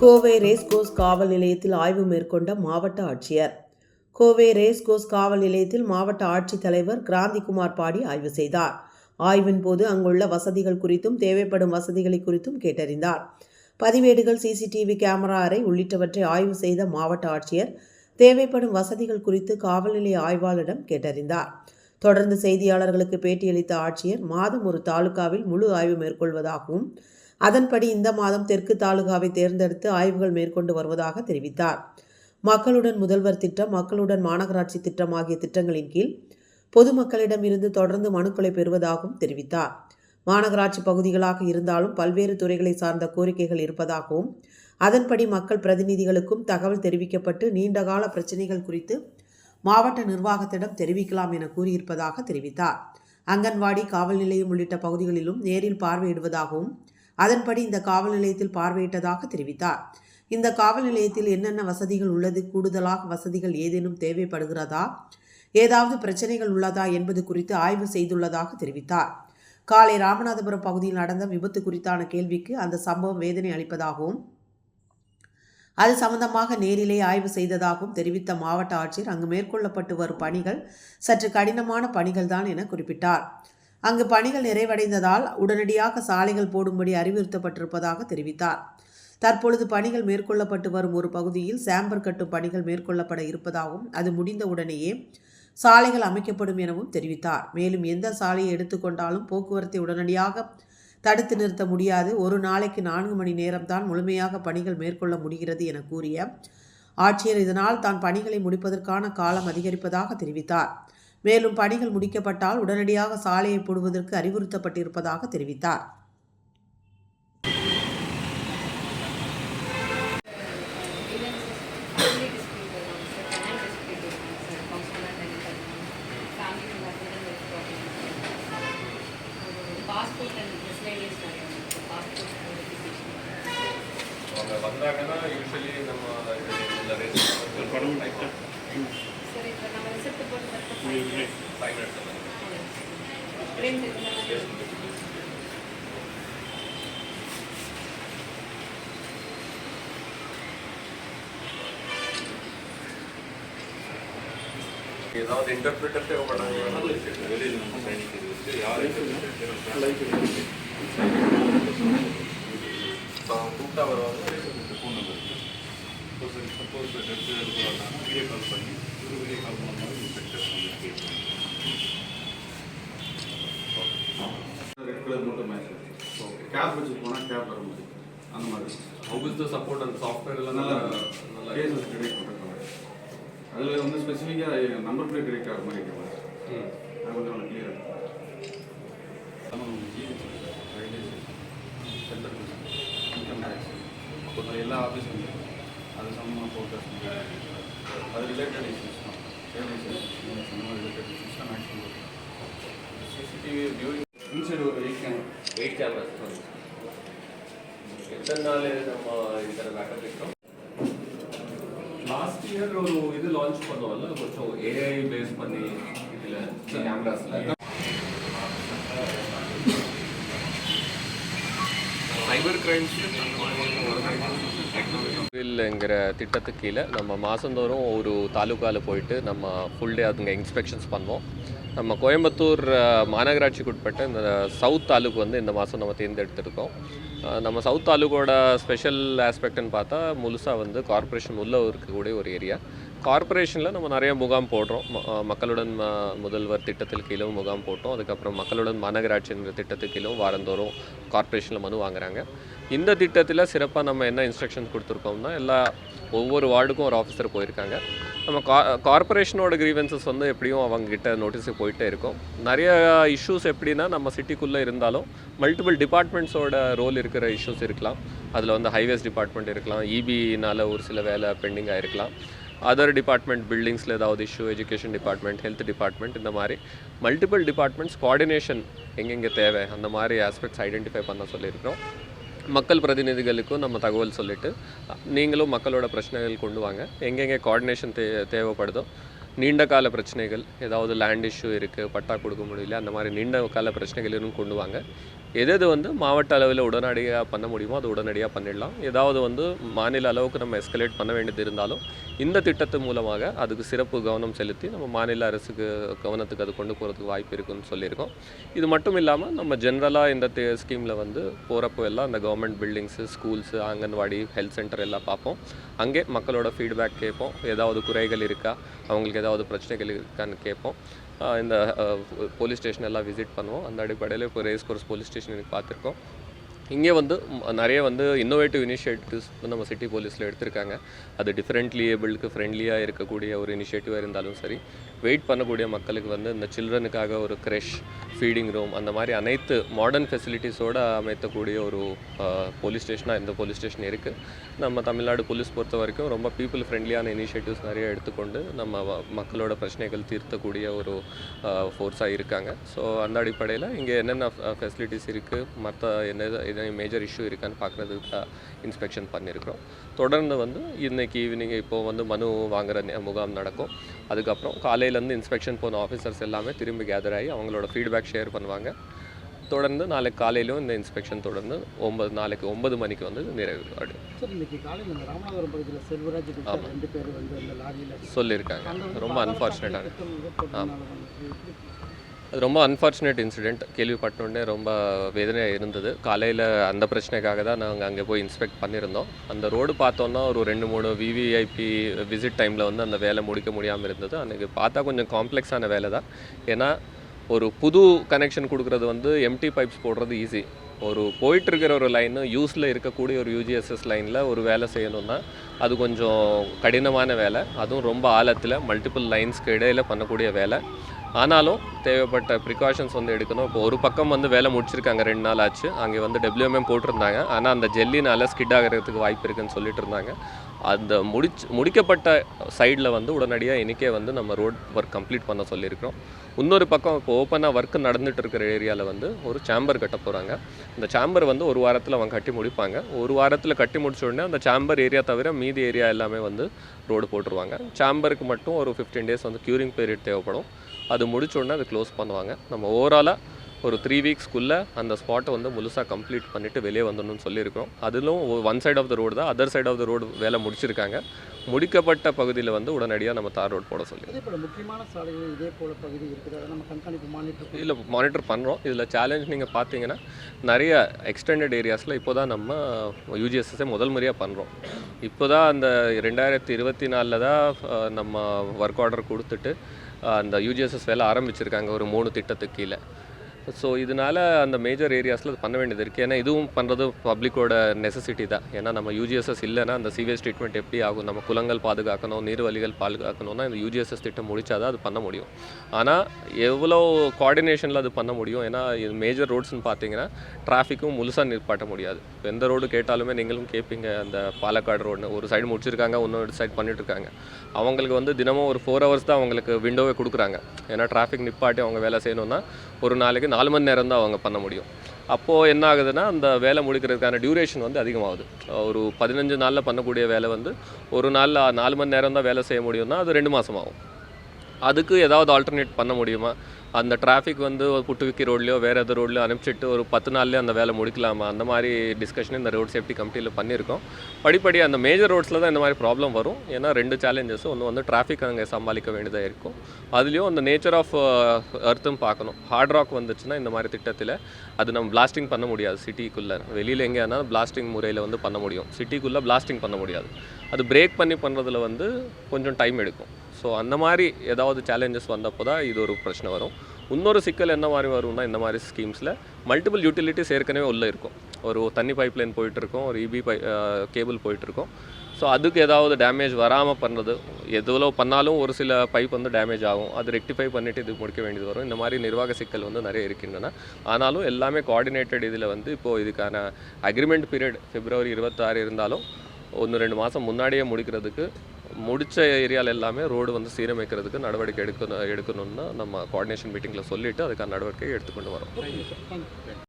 Kovai racecourse காவல் நிலையத்தில் ஆய்வு மேற்கொண்ட மாவட்ட ஆட்சியர். கோவை ரேஸ்கோஸ் காவல் நிலையத்தில் மாவட்ட ஆட்சித்தலைவர் கிராந்திகுமார் பாடி ஆய்வு செய்தார். ஆய்வின் போது அங்குள்ள வசதிகள் குறித்தும் தேவைப்படும் வசதிகளை குறித்தும் கேட்டறிந்தார். பதிவேடுகள் சிசிடிவி கேமரா அறை உள்ளிட்டவற்றை ஆய்வு செய்த மாவட்ட ஆட்சியர் தேவைப்படும் வசதிகள் குறித்து காவல் நிலைய ஆய்வாளரிடம் கேட்டறிந்தார். தொடர்ந்து செய்தியாளர்களுக்கு பேட்டியளித்த ஆட்சியர் மாதம் ஒரு தாலுகாவில் முழு ஆய்வு மேற்கொள்வதாகவும் அதன்படி இந்த மாதம் தெற்கு தாலுகாவை தேர்ந்தெடுத்து ஆய்வுகள் மேற்கொண்டு வருவதாக தெரிவித்தார். மக்களுடன் முதல்வர் திட்டம் மக்களுடன் மாநகராட்சி திட்டம் ஆகிய திட்டங்களின் கீழ் பொதுமக்களிடம் இருந்து தொடர்ந்து மனுக்களை பெறுவதாகவும் தெரிவித்தார். மாநகராட்சி பகுதிகளாக இருந்தாலும் பல்வேறு துறைகளை சார்ந்த கோரிக்கைகள் இருப்பதாகவும் அதன்படி மக்கள் பிரதிநிதிகளுக்கும் தகவல் தெரிவிக்கப்பட்டு நீண்டகால பிரச்சினைகள் குறித்து மாவட்ட நிர்வாகத்திடம் தெரிவிக்கலாம் என கூறியிருப்பதாக தெரிவித்தார். அங்கன்வாடி காவல் நிலையம் உள்ளிட்ட பகுதிகளிலும் நேரில் பார்வையிடுவதாகவும் அதன்படி இந்த காவல் நிலையத்தில் பார்வையிட்டதாக தெரிவித்தார். இந்த காவல் நிலையத்தில் என்னென்ன வசதிகள் உள்ளது? கூடுதலாக வசதிகள் ஏதேனும் தேவைப்படுகிறதா? ஏதாவது பிரச்சனைகள் உள்ளதா என்பது குறித்து ஆய்வு செய்துள்ளதாக தெரிவித்தார். காலை ராமநாதபுரம் பகுதியில் நடந்த விபத்து குறித்தான கேள்விக்கு அந்த சம்பவம் வேதனை அளிப்பதாகவும் அது சம்பந்தமாக நேரிலே ஆய்வு செய்ததாகவும் தெரிவித்த மாவட்ட ஆட்சியர் அங்கு மேற்கொள்ளப்பட்டு வரும் பணிகள் சற்று கடினமான பணிகள்தான் என குறிப்பிட்டார். அங்கு பணிகள் நிறைவடைந்ததால் உடனடியாக சாலைகள் போடும்படி அறிவுறுத்தப்பட்டிருப்பதாக தெரிவித்தார். தற்பொழுது பணிகள் மேற்கொள்ளப்பட்டு வரும் ஒரு பகுதியில் சாம்பர் கட்டும் பணிகள் மேற்கொள்ளப்பட இருப்பதாகவும் அது முடிந்தவுடனேயே சாலைகள் அமைக்கப்படும் எனவும் தெரிவித்தார். மேலும் எந்த சாலையை எடுத்துக்கொண்டாலும் போக்குவரத்தை உடனடியாக தடுத்து நிறுத்த முடியாது. ஒரு நாளைக்கு நான்கு மணி நேரம்தான் முழுமையாக பணிகள் மேற்கொள்ள முடிகிறது என கூறிய ஆட்சியர் இதனால் தான் பணிகளை முடிப்பதற்கான காலம் அதிகரிப்பதாக தெரிவித்தார். மேலும் பணிகள் முடிக்கப்பட்டால் உடனடியாக சாலையை போடுவதற்கு அறிவுறுத்தப்பட்டிருப்பதாக தெரிவித்தார் பாஸ்போர்ட் அண்ட் மிஸ்லேனியஸ் நிறைய பாஸ்போர்ட் அவங்க வந்தாங்கன்னா யூஸ்வலி நம்ம இந்த நம்ம ரிசிப்ட் போட்டு ஃபைவ் மினிட்ஸ் பிரிண்ட் இந்த மாதிரி ஏதாவது இன்டர்பிரிட்டர் தேவைப்படாங்க கூப்பிட்டா வருவாங்க சப்போஸ் எடுக்கிறாங்க வீடியோ கால் பண்ணி ஒரு வீடியோ கால் பண்ணும்போது இன்ஸ்பெக்டர் ரெட் கலர் மட்டும் மேட்ச் ஓகே கேப் வச்சுட்டு போனால் கேப் வர மாதிரி. அந்த மாதிரி. ஹவு இஸ் த சப்போர்ட் அந்த சாஃப்ட்வேர் எல்லாம் நல்லா நல்லா கேசஸ் பண்ணுற மாதிரி. அதில் வந்து ஸ்பெசிஃபிக்காக நம்பர் பிளேட் டிடெக்ட் ஆகிற மாதிரி கேமரா ம். அது கொஞ்சம் நல்லா கிளியராக இன்கம் டேக்ஸ் அப்புறம் எல்லா ஆஃபீஸும் அது சம்மந்தமாக ஃபோக்கஸ் அது ரிலேட்டட் இஷ்யூஸ் தான். சேல்ஸ் அந்த மாதிரி ரிலேட்டட் இஷ்யூஸ் தான் மேக்ஸிமம் சிசிடிவி வியூவிங் இன்சைடு ஒரு எயிட் கேமரா எயிட் கேமராஸ் எத்தனை நாள் நம்ம இந்த பேக்கப் இருக்கோம் லாஸ்ட் இயர் ஒரு இது லான்ச் பண்ணோம்ல கொஞ்சம் ஏஐ பேஸ் பண்ணி இதில் கேமராஸில் சைபர் கிரைம்ஸ் இல்லைங்கிற திட்டத்துக்கு கீழே நம்ம மாதந்தோறும் ஒரு தாலுக்காவில் போயிட்டு நம்ம ஃபுல் டே அதுங்க இன்ஸ்பெக்ஷன்ஸ் பண்ணுவோம். நம்ம கோயம்புத்தூர் மாநகராட்சிக்கு உட்பட்ட இந்த சவுத் தாலுக்கு வந்து இந்த மாதம் நம்ம தேர்ந்தெடுத்திருக்கோம். நம்ம சவுத் தாலுக்கோட ஸ்பெஷல் ஆஸ்பெக்ட்னு பார்த்தா முழுசாக வந்து கார்ப்பரேஷன் உள்ளே இருக்கக்கூடிய ஒரு ஏரியா கார்ப்பரேஷனில் நம்ம நிறைய முகாம் போடுறோம். மக்களுடன் முதல்வர் திட்டத்தில் கீழும் முகாம் போட்டோம். அதுக்கப்புறம் மக்களுடன் மாநகராட்சிங்கிற திட்டத்துக்கு கீழும் வாரந்தோறும் கார்ப்பரேஷனில் மனு வாங்குறாங்க. இந்த திட்டத்தில் சிறப்பாக நம்ம என்ன இன்ஸ்ட்ரக்ஷன்ஸ் கொடுத்துருக்கோம்னா எல்லா ஒவ்வொரு வார்டுக்கும் ஒரு ஆஃபீஸர் போயிருக்காங்க. நம்ம கா கார்ப்பரேஷனோட கிரீவன்சஸ் வந்து எப்படியும் அவங்ககிட்ட நோட்டீஸுக்கு போயிட்டே இருக்கும். நிறைய இஷ்யூஸ் எப்படின்னா நம்ம சிட்டிக்குள்ளே இருந்தாலும் மல்டிபிள் டிபார்ட்மெண்ட்ஸோட ரோல் இருக்கிற இஷ்யூஸ் இருக்கலாம். அதில் வந்து ஹைவேஸ் டிபார்ட்மெண்ட் இருக்கலாம். இபினால் ஒரு சில வேலை பெண்டிங்காக இருக்கலாம். அதர் டிபார்ட்மெண்ட் பில்டிங்ஸில் ஏதாவது issue education department health department இந்த மாதிரி மல்டிபிள் டிபார்ட்மெண்ட்ஸ் கோஆர்டினேஷன் எங்கெங்கே தேவை அந்த மாதிரி ஆஸ்பெக்ட்ஸ் ஐடென்டிஃபை பண்ண சொல்லியிருக்கிறோம். மக்கள் பிரதிநிதிகளுக்கும் நம்ம தகவல் சொல்லிவிட்டு நீங்களும் மக்களோட பிரச்சனைகள் கொண்டு வாங்க. எங்கெங்கே கோஆர்டினேஷன் தே தேவைப்படுதோ நீண்ட கால பிரச்சனைகள் ஏதாவது லேண்ட் இஷ்யூ இருக்குது பட்டா கொடுக்க முடியல அந்த மாதிரி நீண்ட கால பிரச்சனைகள் இன்னும் கொண்டு வாங்க. எது எது வந்து மாவட்ட அளவில் உடனடியாக பண்ண முடியுமோ அது உடனடியாக பண்ணிடலாம். ஏதாவது வந்து மாநில அளவுக்கு நம்ம எஸ்கலேட் பண்ண வேண்டியது இருந்தாலும் இந்த திட்டத்து மூலமாக அதுக்கு சிறப்பு கவனம் செலுத்தி நம்ம மாநில அரசுக்கு கவனத்துக்கு அது கொண்டு போகிறதுக்கு வாய்ப்பு இருக்குன்னு சொல்லியிருக்கோம். இது மட்டும் இல்லாமல் நம்ம ஜென்ரலாக இந்த ஸ்கீமில் வந்து போகிறப்போ எல்லாம் அந்த government buildings schools anganwadi health centre எல்லாம் பார்ப்போம். அங்கே மக்களோட ஃபீட்பேக் கேட்போம். ஏதாவது குறைகள் இருக்கா? அவங்களுக்கு ஏதாவது பிரச்சனைகள் இருக்கான்னு கேட்போம். இந்த போலீஸ் ஸ்டேஷன் எல்லாம் விசிட் பண்ணுவோம். அந்த அடிப்படையில் இப்போ ரேஸ் கோர்ஸ் போலீஸ் ஸ்டேஷன் பார்த்துருக்கோம். இங்கே வந்து நிறைய வந்து இன்னோவேட்டிவ் இனிஷியேட்டிவ்ஸ் நம்ம சிட்டி போலீஸில் எடுத்திருக்காங்க. அது டிஃப்ரெண்ட்லி ஏபிளுக்கு ஃப்ரெண்ட்லியாக இருக்கக்கூடிய ஒரு இனிஷியேட்டிவாக இருந்தாலும் சரி வெயிட் பண்ணக்கூடிய மக்களுக்கு வந்து இந்த சில்ட்ரனுக்காக ஒரு க்ரெஷ் ஃபீடிங் ரூம் அந்த மாதிரி அனைத்து மாடர்ன் ஃபெசிலிட்டிஸோடு அமைத்தக்கூடிய ஒரு போலீஸ் ஸ்டேஷனாக இந்த போலீஸ் ஸ்டேஷன் இருக்குது நம்ம தமிழ்நாடு போலீஸ் பொறுத்த வரைக்கும் ரொம்ப பீப்புள் ஃப்ரெண்ட்லியான இனிஷியேட்டிவ்ஸ் நிறைய எடுத்துக்கொண்டு நம்ம மக்களோட பிரச்சனைகள் தீர்த்தக்கூடிய ஒரு ஃபோர்ஸாக இருக்காங்க. ஸோ அந்த அடிப்படையில் இங்கே என்னென்ன ஃபெசிலிட்டிஸ் இருக்குது மற்ற என்ன என்ன மேஜர் இஷ்யூ இருக்கான்னு பார்க்குறதுக்கு இன்ஸ்பெக்ஷன் பண்ணியிருக்கிறோம். தொடர்ந்து வந்து இன்னைக்கு ஈவினிங் இப்போ வந்து மனு வாங்குற நே- முகாம் நடக்கும். அதுக்கப்புறம் காலையிலேருந்து இன்ஸ்பெக்ஷன் போன ஆஃபீஸர்ஸ் எல்லாமே திரும்பி கேதர் ஆகி அவங்களோட ஃபீட்பேக் ஷேர் பண்ணுவாங்க. தொடர்ந்து நாளைக்கு காலையிலும் இந்த இன்ஸ்பெக்ஷன் தொடர்ந்து ஒன்பது நாளைக்கு ஒன்பது மணிக்கு வந்து நிறைவு. அடையும். சார் இன்னைக்கு காலையில் இந்த ராமநாதபுரம் பகுதியில் செல்வராஜ் கிட்ட ஆமா. ரெண்டு பேர் வந்து அந்த லாரியில் சொல்லியிருக்காங்க. ரொம்ப அன்ஃபார்ச்சுனேட்டாக ஆமாம் அது ரொம்ப அன்ஃபார்ச்சுனேட் இன்சிடெண்ட் கேள்விப்பட்டோடனே ரொம்ப வேதனையாக இருந்தது. காலையில் அந்த பிரச்சனைக்காக தான் நாங்கள் அங்கே போய் இன்ஸ்பெக்ட் பண்ணியிருந்தோம். அந்த ரோடு பார்த்தோன்னா ஒரு ரெண்டு மூணு விவிஐபி விசிட் டைமில் வந்து அந்த வேலை முடிக்க முடியாமல் இருந்தது. அன்றைக்கி பார்த்தா கொஞ்சம் காம்ப்ளெக்ஸான வேலை தான். ஏன்னா ஒரு புது கனெக்ஷன் கொடுக்குறது வந்து எம்டி பைப்ஸ் போடுறது ஈஸி ஒரு போயிட்டுருக்கிற ஒரு லைனு யூஸில் இருக்கக்கூடிய ஒரு யூஜிஎஸ்எஸ் லைனில் ஒரு வேலை செய்யணும்னா அது கொஞ்சம் கடினமான வேலை. அதுவும் ரொம்ப ஆழத்தில் மல்டிபிள் லைன்ஸ்க்கு இடையில் பண்ணக்கூடிய வேலை. ஆனாலும் தேவைப்பட்ட ப்ரிகாஷன்ஸ் வந்து எடுக்கணும். இப்போ ஒரு பக்கம் வந்து வேலை முடிச்சிருக்காங்க ரெண்டு நாள் ஆச்சு. அங்கே வந்து டபிள்யூஎம்எம் போட்டிருந்தாங்க. ஆனால் அந்த ஜெல்லினால ஸ்கிட் ஆகிறதுக்கு வாய்ப்பு இருக்குன்னு சொல்லிட்டு இருந்தாங்க. அந்த முடிச்சு முடிக்கப்பட்ட சைடில் வந்து உடனடியாக இன்றைக்கே வந்து நம்ம ரோட் ஒர்க் கம்ப்ளீட் பண்ண சொல்லியிருக்கிறோம். இன்னொரு பக்கம் இப்போ ஓப்பனாக ஒர்க் நடந்துட்டு இருக்கிற ஏரியாவில் வந்து ஒரு சேம்பர் கட்ட போகிறாங்க அந்த சேம்பர் வந்து ஒரு வாரத்தில் அவங்க கட்டி முடிப்பாங்க. ஒரு வாரத்தில் கட்டி முடிச்ச உடனே அந்த சேம்பர் ஏரியா தவிர மீதி ஏரியா எல்லாமே வந்து ரோடு போட்டுருவாங்க. சேம்பருக்கு மட்டும் ஒரு ஃபிஃப்டீன் டேஸ் வந்து க்யூரிங் பீரியட் தேவைப்படும். அது முடிச்ச உடனே அதை க்ளோஸ் பண்ணுவாங்க. நம்ம ஓவராலாக ஒரு த்ரீ வீக்ஸ்க்குள்ளே அந்த ஸ்பாட்டை வந்து முழுசாக கம்ப்ளீட் பண்ணிவிட்டு வெளியே வந்துடணும்னு சொல்லியிருக்கிறோம். அதிலும் one side of the road தான் other side of the road வேலை முடிச்சிருக்காங்க. முடிக்கப்பட்ட பகுதியில் வந்து உடனடியாக நம்ம தார் ரோடு போட சொல்லி முக்கியமான சாலைகள் இதே போல பகுதி இருக்குது? அதை நம்ம கண்காணிப்பு மானிட்டர் இல்லை மானிட்டர் பண்ணுறோம் இதில் சேலஞ்ச் நீங்கள் பார்த்தீங்கன்னா நிறைய எக்ஸ்டெண்டட் ஏரியாஸில் இப்போ தான் நம்ம யூஜிஎஸ்எஸ்ஸை முதல் முறையாக பண்ணுறோம் இப்போ தான் அந்த ரெண்டாயிரத்தி இருபத்தி நாலில் தான் நம்ம ஒர்க் ஆர்டர் கொடுத்துட்டு அந்த யூஜிஎஸ்எஸ் வேலை ஆரம்பிச்சிருக்காங்க ஒரு மூணு திட்டத்துக்கு கீழே. ஸோ இதனால் அந்த மேஜர் ஏரியாஸில் பண்ண வேண்டியது இருக்குது ஏன்னா இதுவும் பண்ணுறது பப்ளிக்கோட நெசசிட்டி தான். ஏன்னா நம்ம யூஜிஎஸ்எஸ் இல்லைன்னா அந்த சிவியஸ் ட்ரீட்மெண்ட் எப்படி ஆகும்? நம்ம குளங்கள் பாதுகாக்கணும் நீர்வழிகள் பாதுகாக்கணும்னா இந்த யூஜிஎஸ்எஸ் திட்டம் முடிச்சாதான் அது பண்ண முடியும். ஆனால் எவ்வளோ கோஆர்டினேஷனில் அது பண்ண முடியும்? ஏன்னா இது மேஜர் ரோட்ஸ்னு பார்த்தீங்கன்னா டிராஃபிக்கும் முழுசாக நிற்பாட்ட முடியாது. இப்போ எந்த ரோடு கேட்டாலுமே நீங்களும் கேட்பீங்க அந்த பாலக்காடு ரோடு ஒரு சைடு முடிச்சிருக்காங்க இன்னொரு சைடு பண்ணிட்டுருக்காங்க. அவங்களுக்கு வந்து தினமும் ஒரு ஃபோர் ஹவர்ஸ் தான் அவங்களுக்கு விண்டோவே கொடுக்குறாங்க. ஏன்னா டிராஃபிக் நிப்பாட்டி அவங்க வேலை செய்யணும்னா ஒரு நாளைக்கு நாலு மணி நேரம் தான் அவங்க பண்ண முடியும். அப்போது என்ன ஆகுதுன்னா அந்த வேலை முடிக்கிறதுக்கான டியூரேஷன் வந்து அதிகமாகுது. ஒரு பதினஞ்சு நாளில் பண்ணக்கூடிய வேலை வந்து ஒரு நாளில் நாலு மணி நேரம் தான் வேலை செய்ய முடியும்னா அது ரெண்டு மாதம் ஆகும் அதுக்கு ஏதாவது ஆல்டர்னேட் பண்ண முடியுமா? அந்த டிராஃபிக் வந்து ஒரு புட்டுவிக்கி ரோட்லையோ வேறு எது ரோட்லையோ அனுப்பிச்சிட்டு ஒரு பத்து நாள்லேயே அந்த வேலை முடிக்கலாமா? அந்த மாதிரி டிஸ்கஷன் இந்த ரோட் சேஃப்டி கமிட்டியில் பண்ணியிருக்கோம். படிப்படி அந்த மேஜர் ரோட்ஸில் தான் இந்த மாதிரி ப்ராப்ளம் வரும். ஏன்னா ரெண்டு சேலஞ்சஸ் ஒன்று வந்து டிராஃபிக் அங்கே சமாளிக்க வேண்டியதாக இருக்கும். அதுலேயும் அந்த நேச்சர் ஆஃப் அர்த்தும் பார்க்கணும். ஹார்ட் ராக் வந்துச்சுன்னா இந்த மாதிரி திட்டத்தில் அது நம்ம பிளாஸ்டிங் பண்ண முடியாது. சிட்டிக்குள்ளே வெளியில் எங்கேயானா பிளாஸ்டிங் முறையில் வந்து பண்ண முடியும். சிட்டிக்குள்ளே பிளாஸ்டிங் பண்ண முடியாது. அது பிரேக் பண்ணி பண்ணுறதுல வந்து கொஞ்சம் டைம் எடுக்கும். ஸோ அந்த மாதிரி ஏதாவது சேலஞ்சஸ் வந்தப்போ தான் இது ஒரு பிரச்சனை வரும். இன்னொரு சிக்கல் என்ன மாதிரி வரும்னா இந்த மாதிரி ஸ்கீம்ஸில் மல்டிபிள் யூட்டிலிட்டிஸ் ஏற்கனவே உள்ளே இருக்கும். ஒரு தண்ணி பைப் லைன் போயிட்டுருக்கோம் ஒரு இபி பை கேபிள் போயிட்டுருக்கோம். ஸோ அதுக்கு ஏதாவது டேமேஜ் வராமல் பண்ணுறது எவ்வளோ பண்ணாலும் ஒரு சில பைப் வந்து டேமேஜ் ஆகும். அது ரெக்டிஃபை பண்ணிவிட்டு இது முடிக்க வேண்டியது வரும். இந்த மாதிரி நிர்வாக சிக்கல் வந்து நிறைய இருக்கின்றன. ஆனாலும் எல்லாமே கோஆர்டினேட்டட் இதில் வந்து இப்போது இதுக்கான அக்ரிமெண்ட் பீரியட் பிப்ரவரி இருபத்தாறு இருந்தாலும் ஒன்று ரெண்டு மாதம் முன்னாடியே முடிக்கிறதுக்கு முடிச்ச ஏரியாவில் எல்லாமே ரோடு வந்து சீரமைக்கிறதுக்கு நடவடிக்கை எடுக்கணும் எடுக்கணும்னு நம்ம கோஆர்டினேஷன் மீட்டிங்கில் சொல்லிவிட்டு அதுக்கான நடவடிக்கை எடுத்துக்கொண்டு வரோம்.